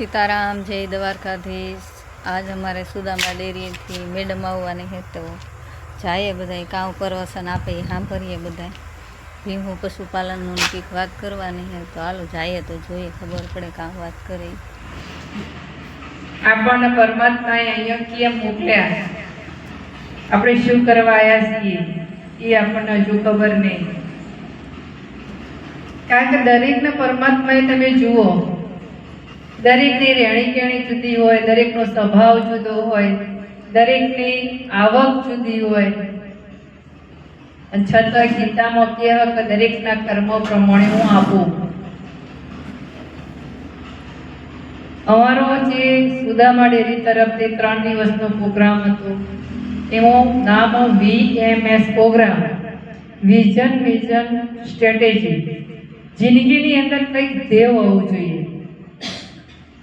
સીતારામ, જય દ્વારકાધીશ. આજ અમારે સુદામા ડેરીથી મેડમ આવવાની છે તો જાય બધાય, કાં પરવસન આપે એ સાંભળીએ બધાય. ભીમું પશુપાલનનું કંઈક વાત કરવાની છે તો હાલો જાય તો જોઈએ, ખબર પડે કાં વાત કરે. આપણને પરમાત્માએ અહીંયા કેમ મોકલ્યા? આપણે શું કરવા આવ્યા છીએ? એ આપણને હજુ ખબર નહીં. કારણ કે દરેકને પરમાત્માએ તમે જુઓ. દરેકની રહેણી કેણી જુદી હોય, દરેકનો સ્વભાવ જુદો હોય, દરેકની આવક જુદી હોય. અને છતાં ગીતામાં કહેવા કે દરેકના કર્મ પ્રમાણે હું આપું. અમારો જે સુદામા ડેરી તરફથી ત્રણ દિવસનો પ્રોગ્રામ હતો એમાં નામ V M S program, vision vision strategy. જિંદગીની અંદર કંઈક દેવ હોવું જોઈએ.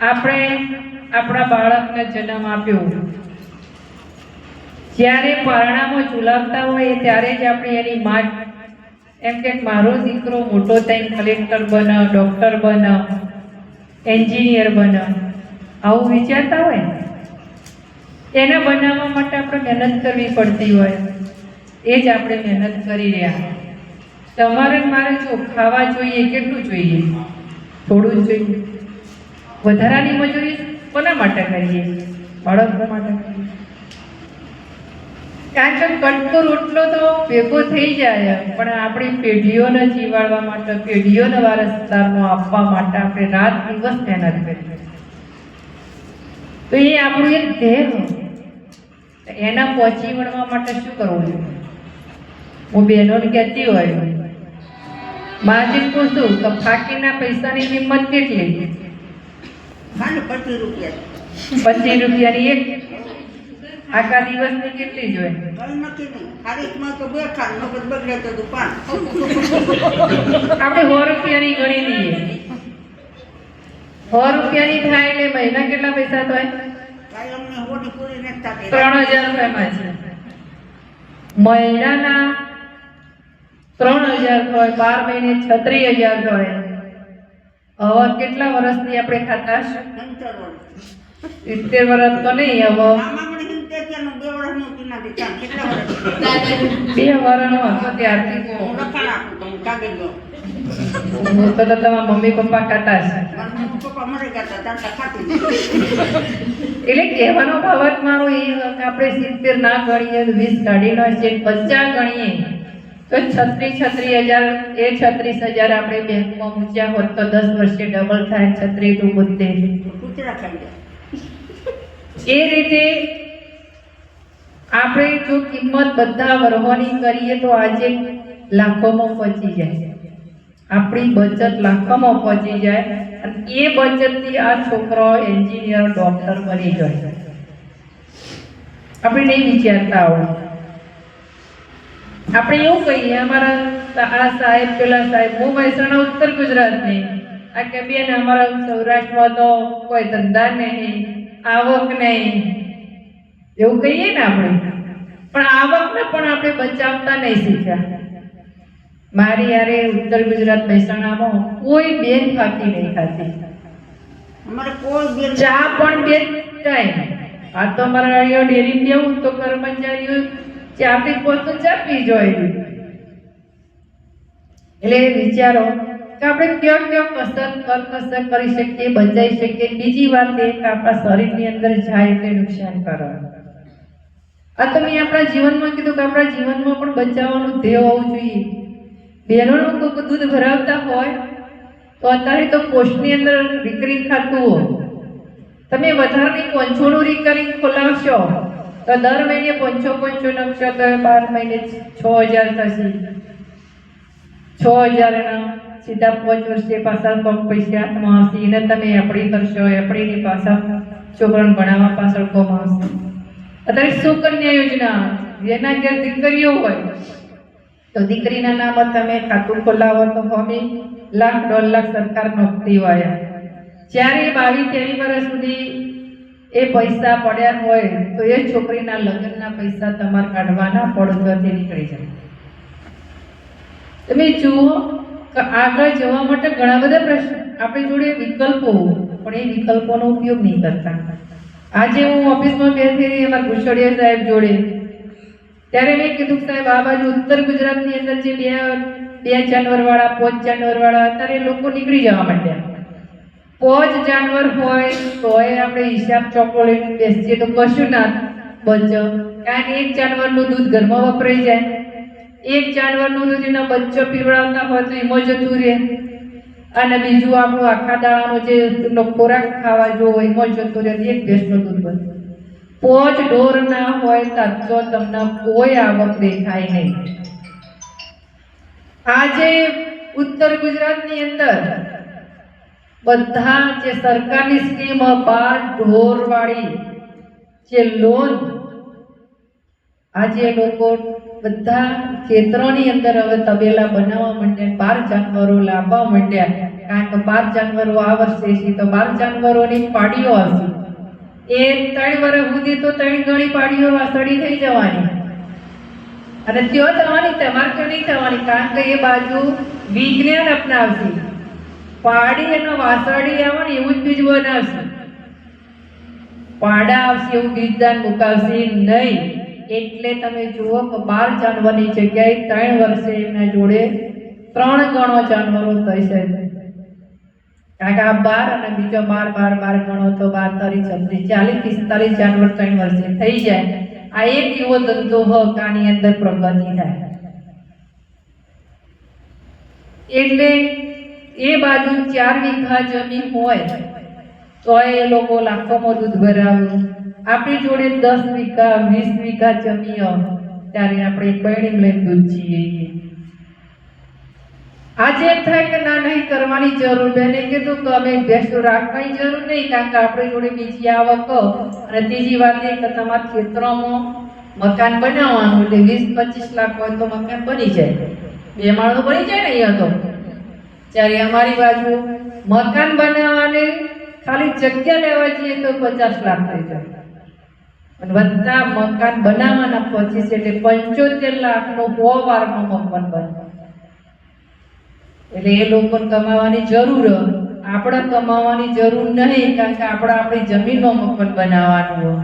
આપણે આપણા બાળકને જન્મ આપ્યો. જ્યારે પારણામાં ઝુલાવતા હોય ત્યારે જ આપણે એની મા એમ કે મારો દીકરો મોટો થઈને કલેક્ટર બને, ડૉક્ટર બને, એન્જિનિયર બને. આવું વિચારતા હોય એને બનાવવા માટે આપણે મહેનત કરવી પડતી હોય. એ જ આપણે મહેનત કરી રહ્યા. તમારે મારે જો ખાવા જોઈએ, કેટલું જોઈએ? થોડું જોઈએ. વધારાની મજૂરી કોના માટે કરીએ? બાળકો માટે. કારણ કે કટકો રોટલો તો ભેગો થઈ જાય પણ આપણી પેઢીઓને જીવાડવા માટે, પેઢીઓને વારસદારનો આપવા માટે આપણે રાત દિવસ મહેનત કરીએ. તો એ આપણું એક ધ્યેય. એના પહોંચી વળવા માટે શું કરવું જોઈએ? હું બહેનોને કહેતી હોય માજી પૂછું કે ફાકીના પૈસાની કિંમત કેટલી? ખાલી પચીસ રૂપિયા. પચીસ રૂપિયાની એક? આખા દિવસની કેટલી જોઈએ? કઈ નક્કી નહીં. ખારીકમાં તો બે ખાન મગજ બગડે તો દુકાન. આપણે સો રૂપિયાની ગણી દઈએ સો રૂપિયાની થાય એટલે મહિના કેટલા પૈસા થાય? ત્રણ હજાર રૂપિયામાં છે. મહિનાના ત્રણ હજાર હોય બાર મહિને છત્રીસ હજાર હોય હવે કેટલા વર્ષની આપણે ખાતા છે વર્ષ. સિત્તેર વર્ષ તો નહીં હવે બે બે હતો ત્યારથી હું તો તમારા મમ્મી પપ્પા હશે. ત્યાં ખાતી એટલે કહેવાનો ભાવાર્થ મારો એ આપણે સિત્તેર ના ગણીએ વીસ કાઢી નાખીએ પચાસ ગણીએ. તો છત્રીસ છત્રીસ હજાર એ છત્રીસ હજાર આપણે બેંકમાં મૂક્યા હોત તો દસ વર્ષે ડબલ થાય છત્રીસ ટુ બોતેર એ રીતે આપણે જો કિંમત બધા વર્ગોની કરીએ તો આજે લાખોમાં પહોંચી જાય. આપણી બચત લાખોમાં પહોંચી જાય અને એ બચતથી આ છોકરો એન્જિનિયર ડોક્ટર બની જાય આપણે નહીં વિચારતા હોય. આપણે એવું કહીએ અમારા આ સાહેબ પેલા સાહેબ હું મહેસાણા ઉત્તર ગુજરાતની. આ કે બેન અમારા સૌરાષ્ટ્રમાં તો કોઈ ધંધા નહીં આવક નહીં. એવું કહીએ ને આપણે. પણ આવકને પણ આપણે બચાવતા નહીં શીખ્યા. મારી યારે ઉત્તર ગુજરાત મહેસાણામાં કોઈ બેન ખાતી નહીં ખાતી અમારે કોઈ બેન ચા પણ બે ટાઈમ આ તો અમારા ડેરી દેવું તો કર્મચારીઓ ચા પી પોત ચા જોઈએ. એટલે વિચારો કે આપણે ક્યાં ક્યાં કસર કરકસર કરી શકીએ, બચાવી શકીએ. બીજી વાત એ કે આપણા શરીરની અંદર જાય એટલે નુકસાન કરવાનું. આ તો મેં આપણા જીવનમાં કીધું કે આપણા જીવનમાં પણ બચાવવાનું ધ્યેય હોવું જોઈએ. બહેનોનું કોઈક દૂધ ભરાવતા હોય, તો અત્યારે તો પોસ્ટની અંદર રિકરિંગ ખાતું હોય. તમે વધારાની પંચોનું રિકરિંગ ખોલાવશો. તો દર મહિને પંચો પંચો તો બાર મહિને છ હજાર થશે. છ હજારના સીધા પાંચ વર્ષે પાછા કોક પૈસા હાથમાં આવશે એને તમે એપડી કરશો એપડીની પાછા છોકરાને ભણાવવા પાછળ કોમ આવશે અત્યારે સુકન્યા યોજના, જેના ઘેર દીકરીઓ હોય, તો દીકરીના નામે તમે ખાતું ખોલાવો તો હમે લાખ, દોઢ લાખ સરકાર નોકરી વાયા જ્યારે બાવીસ ત્રેવીસ વર્ષ સુધી એ પૈસા પડ્યા હોય તો એ છોકરીના લગ્નના પૈસા તમારે કાઢવાના પડતરથી નીકળી જાય. તમે જુઓ કે આગળ જવા માટે ઘણા બધા પ્રશ્ન. આપણી જોડે વિકલ્પો, પણ એ વિકલ્પોનો ઉપયોગ નહીં કરતા. આજે હું ઓફિસમાં બેસી રહી અમારા કુશળિયા સાહેબ જોડે, ત્યારે મેં કીધું સાહેબ, આ બાજુ ઉત્તર ગુજરાતની અંદર જે બે બે જાનવરવાળા, પોચ જાનવરવાળા અત્યારે લોકો નીકળી જવા માંડ્યા. પોચ જાનવર હોય, તોય આપણે હિસાબ ચોખ્ખો બેસીએ તો કશું ના બચો કારણ કે એક જાનવરનું દૂધ ઘરમાં વપરાઈ જાય. એક જાનવરનું દૂધ એના બચ્ચો પીવડાવતા હોય તો એમાં જતું રહે. અને બીજું આપણું આખા દાણાનો જે ખોરાક ખાવા જો એમાં જતું રહે એક ભેંસનું દૂધ બને પોચ ઢોર ના હોય તો તમને કોઈ આવક દેખાય નહીં. આજે ઉત્તર ગુજરાતની અંદર બધા જે સરકારની સ્કીમ બાર ઢોર વાળી જે લોન આજે લોકો બધા ખેતરોની અંદર હવે તબેલા બનાવવા માંડ્યા, બાર જાનવરો લાવવા માંડ્યા. કારણ કે બાર જાનવરો આ વર્ષે છે, તો બાર જાનવરોની પાડીઓ આવશે એ ત્રણ વર્ષ સુધી તો ત્રણ ગણી પાડીઓ વાસળી થઈ જવાની. અને ત્યો થવાની તમારે નહીં થવાની. કારણ કે એ બાજુ વિજ્ઞાન અપનાવશે. પાડી એનો વાસળી આવે એવું જ બીજ બનાવશે. પાડા આવશે એવું બીજદાન મુકાવશે નહીં. એટલે તમે જુઓ કે બાર જાનવરની જગ્યાએ ત્રણ વર્ષે એમના જોડે ત્રણ ગણો જાનવરો થઈ શકે કારણ કે આ બાર અને બીજો બાર બાર બાર ગણો તો બાર તારી છત્રીસ, ચાલીસ, પિસ્તાલીસ જાનવર ત્રણ વર્ષે થઈ જાય. આ એક એવો ધંધો હક આની અંદર પ્રગતિ થાય. એટલે એ બાજુ ચાર વીઘા જમીન હોય તો એ લોકો લાખોમાં દૂધ ભરાવે. આપણી જોડે દસ વીઘા, વીસ વીઘા જમીન ત્યારે આપણે પૈણી લઈને દૂધ છીએ. આજે થાય કે ના નહીં કરવાની જરૂર, બેને કીધું કે અમે ભેંસો રાખવાની જરૂર નહીં, કારણ કે આપણી જોડે બીજી આવક અને ત્રીજી વાત એ કે તમારા ખેતરોમાં મકાન બનાવવાનું, એટલે વીસ પચીસ લાખ હોય તો મકાન બની જાય. બે માળનું બની જાય ને અહીંયા તો. જ્યારે અમારી બાજુ મકાન બનાવવાની ખાલી જગ્યા લેવા જઈએ તો પચાસ લાખ થઈ જાય. અને બધા મકાન બનાવવાના પચીસ એટલે પંચોતેર લાખનો સો વારનું મકાન બને. એટલે એ લોકોને કમાવાની જરૂર. આપણે કમાવાની જરૂર નહીં કારણ કે આપણે આપણી જમીનમાં મકાન બનાવવાનું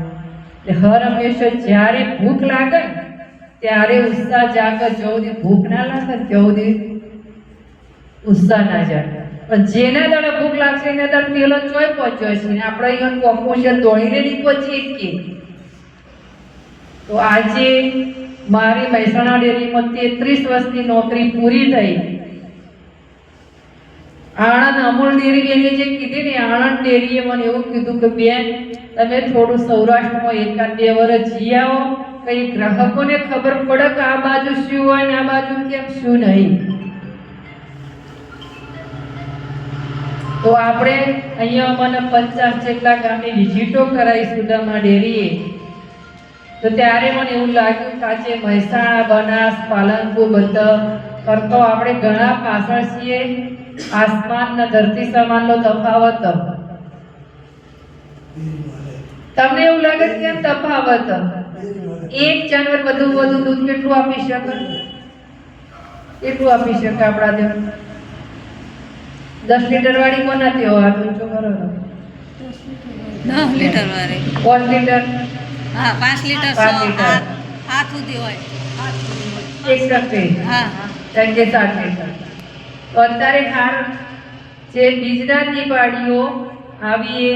એટલે હર હંમેશા જ્યારે ભૂખ લાગે ત્યારે ઉત્સાહ જાગે જવું દે ભૂખ ના લાગે ને, ઉત્સાહ ના જાય. પણ જેના દાડે ભૂખ લાગશે, એના દાડે પેલો ચોય પહોંચ્યો છે આપણે અહીંયા કોમ્પોઝર દોડીને નહીં પહોંચીએ કે. તો આજે મારી મહેસાણા ડેરીમાં તેત્રીસ વર્ષની નોકરી પૂરી થઈ. આણંદ અમૂલ ડેરી એને જે કીધી ને, આણંદ ડેરીએ મને એવું કીધું કે, બેન, તમે થોડું સૌરાષ્ટ્રમાં એકાદ બે વર્ષ જી આવો. કઈ ગ્રાહકોને ખબર પડે કે આ બાજુ શું હોય ને આ બાજુ કેમ શું નહીં? તો આપણે અહીંયા મને પચાસ જેટલા ગામની વિઝિટો કરાવી સુદામા ડેરીએ. તો ત્યારે મને એવું લાગ્યું કે આજે મહેસાણા, બનાસ, પાલનપુર બધા કરતો આપણે ઘણા પાછળ છીએ આસમાન ને ધરતી સમાનનો તફાવત. તમને એવું લાગે છે કેમ તફાવત? એક જાનવર વધુ વધુ દૂધ કેટલું આપી શકે? કેટલું આપી શકે આપણા જેવા? દસ લીટર વાળી કોનાથી હોય ઊંચો કરો દસ લીટર વાળી. પાંચ લીટર? હા પાંચ લીટર પાંચ સો લીટર. હાથ સુધી હોય. એક ટકે હા. કારણ કે સાત લીટર. તો અત્યારે હાર જે બીજદારની પાડીઓ આવી એ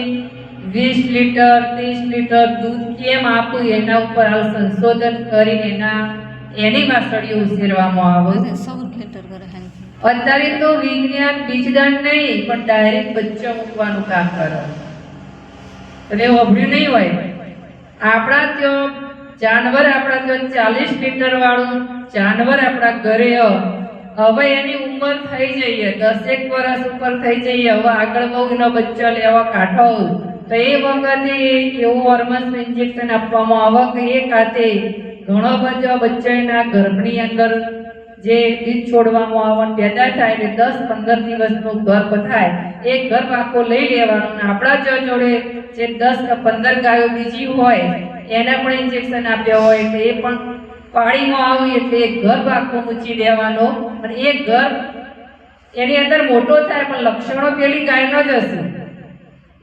વીસ લીટર ત્રીસ લીટર દૂધ કેમ આપવું એના ઉપર હાલ સંશોધન કરીને એના એની વાસળીઓ ઉછેરવામાં આવે ચૌદ લીટર કરે. અત્યારે તો વિજ્ઞાન બીજદાન નહીં, પણ ડાયરેક્ટ બચ્ચો મૂકવાનું કામ કરે તમે અભર્યું નહીં હોય આપણા ત્યાં જાનવર આપણા ત્યાં ચાલીસ લીટર વાળું જાનવર આપણા ઘરે. હવે એની ઉંમર થઈ જઈએ, દસેક વર્ષ ઉપર થઈ જઈએ, હવે આગળ બહુ બચ્ચો લેવા કાઢો તો એ વખતે એવું હોર્મોન્સ ઇન્જેક્શન આપવામાં આવે કે એ ખાતે ઘણો બધો બચ્ચાના ગર્ભની અંદર જે બીજ છોડવામાં આવવાનું પેદા થાય એટલે દસ પંદર દિવસનું ગર્ભ થાય, એ ગર્ભ આખો લઈ લેવાનો અને આપણા જ જોડે જે દસ પંદર ગાયો બીજી હોય, એને પણ ઇન્જેક્શન આપ્યા હોય એટલે એ પણ પાણીમાં આવી એટલે એ ગર્ભ આખો મૂચી દેવાનો અને એ ગર્ભ એની અંદર મોટો થાય પણ લક્ષણો પેલી ગાયનો જ હશે.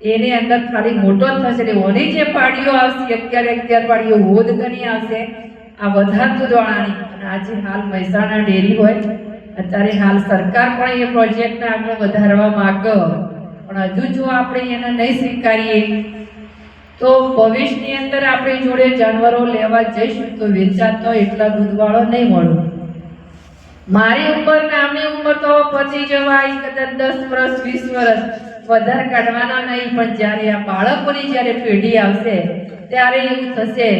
એની અંદર ખાલી મોટો જ થશે એટલે ઓની જે પાડીઓ આવશે, અત્યારે અત્યાર પાડીઓ હોદ ગણી આવશે આ વધાર દૂધવાળાની. અને આજે હાલ મહેસાણા ડેરી હોય. અત્યારે હાલ સરકાર પણ એ પ્રોજેક્ટને આગળ વધારવા માગ પણ હજુ જો આપણે એને નહીં સ્વીકારીએ, તો ભવિષ્યની અંદર આપણી જોડે જાનવરો લેવા જઈશું તો વેચાતો એટલા દૂધવાળો નહીં મળો. મારી ઉંમર ને ઉંમર તો પચી જવાય કદાચ દસ વર્ષ, વીસ વર્ષ વધારે કાઢવાના નહીં. પણ જ્યારે આ બાળકોની જ્યારે પેઢી આવશે, ત્યારે એવું થશે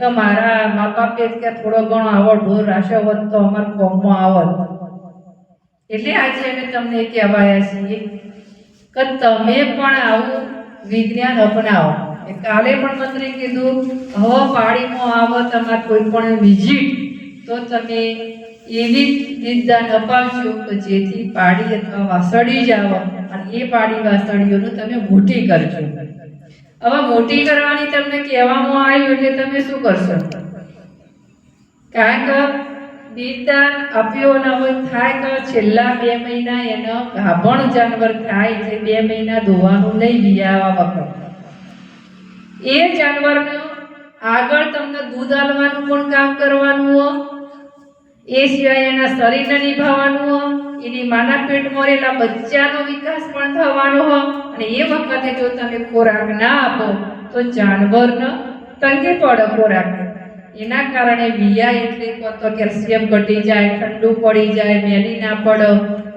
કે મારા મા બાપે કે થોડો ઘણો આવો, ઢોર રાખ્યો હોત તો અમારા કોમમાં આવત. એટલે આજે અમે તમને કહેવાયા છીએ કે તમે પણ આવું વિજ્ઞાન અપનાવો. કાલે પણ મંત્રી કીધું હવે પાડીમાં આવો, તમારે કોઈ પણ વિઝિટ તો તમે એવી વિદ્યાન અપાવશો કે જેથી પાડી અથવા વાસળી જાવ અને એ પાડી વાસળીઓનું તમે મોટી કરજો. હવે મોટી કરવાની તમને કહેવામાં આવ્યું એટલે તમે શું કરશો? કારણ કે બીજદાન આપ્યો ન હોય થાય તો છેલ્લા બે મહિના એનો ગાભણ જાનવર થાય એટલે બે મહિના ધોવાનું નહીં બિયાવા વખત. એ જાનવરનું આગળ તમને દૂધ આલવાનું પણ કામ કરવાનું હો એ સિવાય એના શરીરને નિભાવવાનું હો, એની માના પેટમાં રહેલા બચ્ચાનો વિકાસ પણ થવાનો હો. અને એ વખતે જો તમે ખોરાક ના આપો, તો જાનવરનો તંગી પડે ખોરાક એના કારણે વિયા એટલે કહો તો કેલ્શિયમ ઘટી જાય, ઠંડુ પડી જાય, મેલી ના પડે,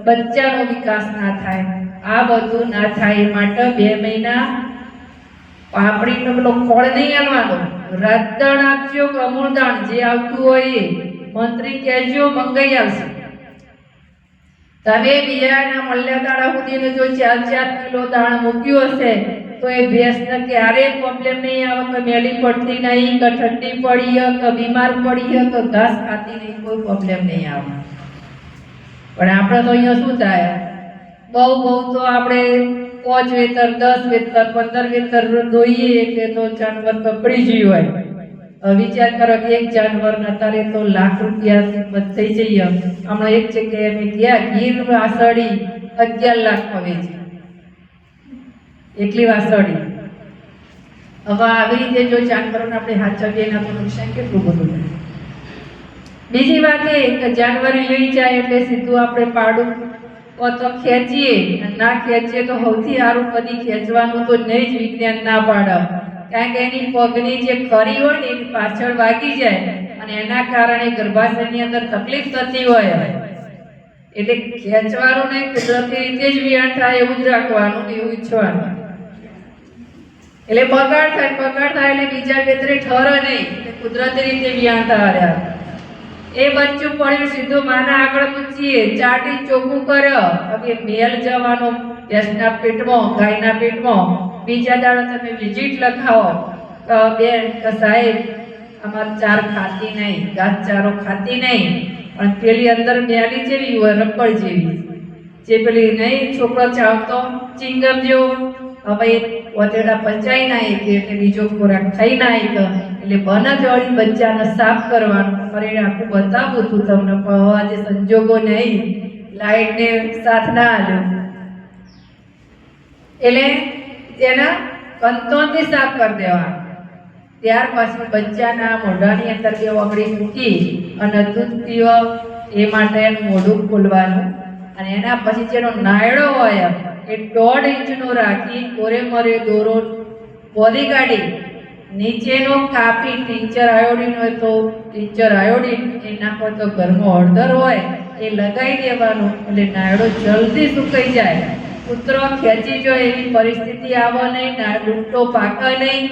બચ્ચાનો વિકાસ ના થાય. આ બધું ના થાય એ માટે બે મહિના પાપડીનો પેલો ફળ નહીં આલવાનો રાતદાણ આપજો કે અમૂળદાણ જે આવતું હોય એ. મંત્રી કહેજો મંગાઈ આવશે તમે બિયાના મલ્યા દાડા સુધીને જો ચાર ચાર કિલો દાણ મૂક્યું હશે, તો એ ભેંસને ક્યારેય પ્રોબ્લેમ નહીં આવે, કે મેલી પડતી નહીં, કે ઠંડી પડી કે બીમાર પડી કે ઘાસ ખાતી નહીં, કોઈ પ્રોબ્લેમ નહીં આવે. પણ આપણે તો અહીંયા શું થાય? બહુ બહુ તો આપણે પાંચ વેતર, દસ વેતર, પંદર વેતર દોઈએ એટલે તો જાનવર પકડી ગયું હોય. વિચાર કરો કે એક જાનવર અત્યારે તો લાખ રૂપિયા થઈ જઈએ હમણાં એક જગ્યાએ અમે ગયા, ગીર વાસળી અગિયાર લાખ હવે છે. એટલી વાસળી. હવે આવી રીતે જો જાનવરોને આપણે હાચવીએ એના તો નુકસાન કેટલું બધું થાય. બીજી વાત એ કે જાનવર લઈ જાય એટલે સીધું આપણે પાડું. તો ખેંચીએ, ના ખેંચીએ તો સૌથી સારું કદી ખેંચવાનું તો નહીં જ વિજ્ઞાન ના પાડે. કારણ કે એની પગની જે ખરી હોય ને એની પાછળ વાગી જાય અને એના કારણે ગર્ભાશયની અંદર તકલીફ થતી હોય. એટલે ખેંચવાનું નહીં કુદરતી રીતે જ વિયાણ થાય એવું જ રાખવાનું ને એવું ઈચ્છવાનું. એટલે બગાડ થાય બગાડ થાય એટલે બીજા વેતરે ઠરે નહીં કુદરતી રીતે વિયાણ થયા એ બચ્ચું પડ્યું સીધું માના આગળ પૂછીએ ચાટી ચોખ્ખું કર્યો હવે મેલ જવાનો ભેંસના પેટમાં, ગાયના પેટમાં. બીજા દાડો તમે વિઝિટ લખાવો બેન સાહેબ, અમાર ચાર ખાતી નહીં ચારો ખાતી નહીં, પણ પેલી અંદર મેલી જેવી હોય રબડ જેવી. જે પેલી નહીં, છોકરો ચાવતો, ચિંગમ જેવો. હવે વધેડા પચાઈ ના કે એટલે બીજો ખોરાક થઈ ના એક એટલે બને જોડી બચ્ચાને સાફ કરવાનું. ફરી આખું બતાવું છું તમને, પણ આજે સંજોગો નહીં. લાઈટને સાથ ના આવ્યો એટલે એના કંતોથી સાફ કરી દેવા ત્યાર પછી બચ્ચાના મોઢાની અંદર જે ઓગળી મૂકી અને દૂધ પીવો એ માટે એનું મોઢું ખોલવાનું. અને એના પછી જેનો નાયડો હોય એ દોઢ ઇંચનો રાખી કોરે મોરે દોરો પોદી કાઢી. નીચેનો કાપી, ટીચર આયોડિન હોય તો ટીચર આયોડિન, એના પર તો ઘરમાં હળદર હોય એ લગાવી દેવાનું, એટલે નાયડો જલ્દી સુકાઈ જાય. કૂતરો ખેંચી જો એવી પરિસ્થિતિ આવે નહીં, ના લૂંટો પાકે નહીં,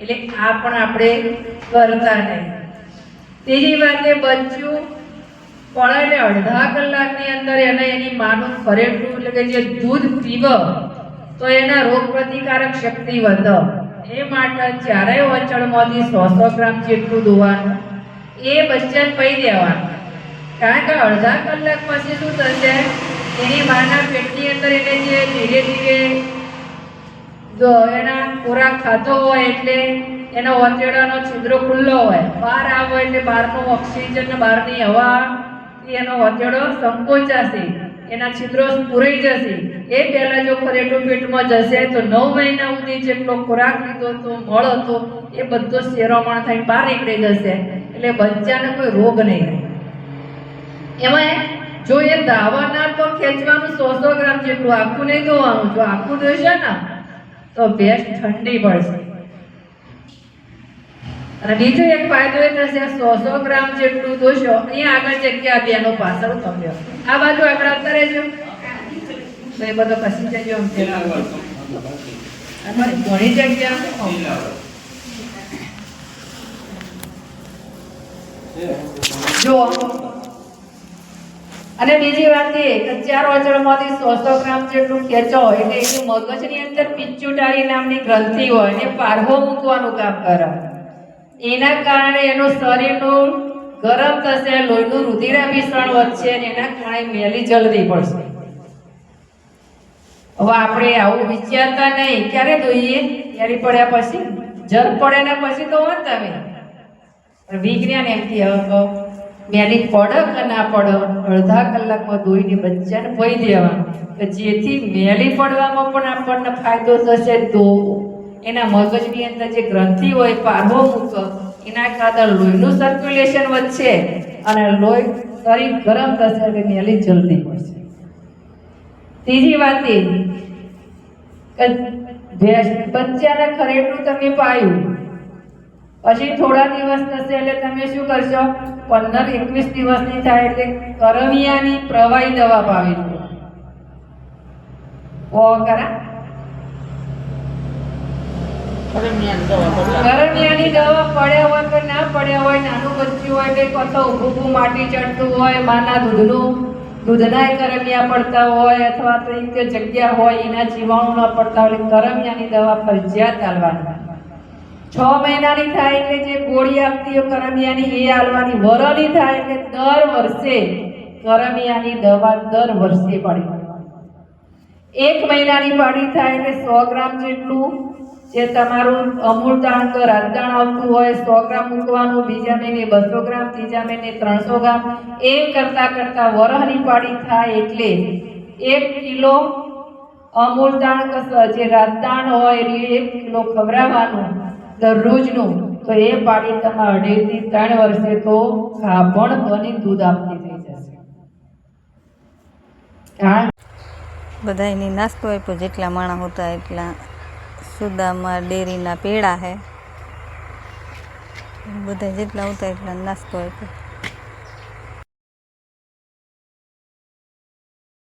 એટલે આ પણ આપણે કરતા નહીં. ત્રીજી વાતે બચ્ચું પણ એટલે અડધા કલાકની અંદર એને એની માનું ખરેખું એટલે કે જે દૂધ પીવ, તો એના રોગ પ્રતિકારક શક્તિ વધે. એ માટે ચારેય વચળમાંથી સો સો ગ્રામ જેટલું દોવાનું, એ બચ્ચાને પી દેવાનું. કારણ કે અડધા કલાક પછી શું થશે? એની માના પેટની અંદર એને જે ધીરે ધીરે એના ખોરાક ખાતો હોય એટલે એનો વચેડાનો છિદ્રો ખુલ્લો હોય, બહાર આવો એટલે બહારનું ઓક્સિજન ને બહારની હવા એનો વચેડો સંકોચાશે, એના છિદ્રો પૂરાઈ જશે. એ પહેલાં જો ખરેટું પેટમાં જશે તો નવ મહિના સુધી જેટલો ખોરાક લીધો હતો મળ હતો, એ બધો શેરોમણ થઈને બહાર નીકળી જશે. એટલે બચ્ચાને કોઈ રોગ નહીં. એમાં જો એ દાવાના તો ખેંચવાનું સો સો ગ્રામ જેટલું આખું નહીં ધોવાનું. જો આખું ધોશે ને, તો ભેંસ ઠંડી પડશે. અને બીજો એક ફાયદો એ થશે, સો સો ગ્રામ જેટલું ધોશો, અહીંયા આગળ જગ્યા બેનો પાછળ તમે આ બાજુ આગળ આવતા રહેજો તો એ બધો ખસી જજો ઘણી જગ્યા જો અને બીજી વાત એ કે ચાર અચળમાંથી સો સો ગ્રામ જેટલું ખેંચો એટલે એની મગજની અંદર પિચ્યુટારી નામની ગ્રંથિ હોય એને પારહો મૂકવાનું કામ કરે. એના કારણે એનું શરીરનું ગરમ થશે, લોહીનું રુધિરાભિસરણ વધશે અને એના કારણે મેલી જલ્દી પડશે. હવે આપણે આવું વિચારતા નહીં. ક્યારે દોઈએ ત્યારે પડ્યા પછી? જર પડે ને પછી તો હોત તમે વિજ્ઞાન એમથી હવે કહો મેલી પડે કે ના પડે, અડધા કલાકમાં ધોઈને બચ્ચાને પહી દેવાનું કે જેથી મેલી પડવામાં પણ આપણને ફાયદો થશે તો એના મગજની અંદર જે ગ્રંથિ હોય પારવો મૂક, એના ખાતર લોહીનું સર્ક્યુલેશન વધશે અને લોહી શરીર ગરમ થશે એટલે મેલી જલ્દી પડશે ત્રીજી વાત એ બચ્ચાને ખરેડું તમે પાયું. પછી થોડા દિવસ થશે એટલે તમે શું કરશો? પંદર એકવીસ દિવસની થાય એટલે કરમિયાની પ્રવાહી દવા પાવી ઓ કરા? કરમિયાની દવા પડ્યા હોય કે ના પડ્યા હોય નાનું બચ્ચું હોય કે કથો ઊભું માટી ચડતું હોય માના દૂધનું દૂધના કરમિયા પડતા હોય અથવા તો એક જગ્યા હોય એના જીવાણુ ન પડતા હોય એટલે કરમિયાની દવા ફરજિયાત હાલવાની. છ મહિનાની થાય એટલે જે ગોળી આપતી હોય કરમિયાની, એ આલવાની વરની થાય એટલે દર વર્ષે કરમિયાની દવા દર વર્ષે પાડી. એક મહિનાની પાડી થાય એટલે સો ગ્રામ જેટલું જે તમારું અમૂલ દાણ કે રાજદાણ આવતું હોય, સો ગ્રામ મૂકવાનું, બીજા મહિને બસો ગ્રામ, ત્રીજા મહિને ત્રણસો ગ્રામ એમ કરતાં કરતાં વરહની પાડી થાય એટલે એક કિલો અમૂલ દાણ કે જે રાજદાણ હોય એ એક કિલો ખવડાવવાનું દરરોજનું. તો એ પાડી અઢીથી ત્રણ વર્ષે તો સાબણ બની દૂધ આપતી થઈ જશે. બધાયની નાસ્તો આપ્યો, જેટલા માણસ હતા એટલા સુદામાં ડેરીના પેડા હે. બધા જેટલા હતા એટલા નાસ્તો આપ્યો.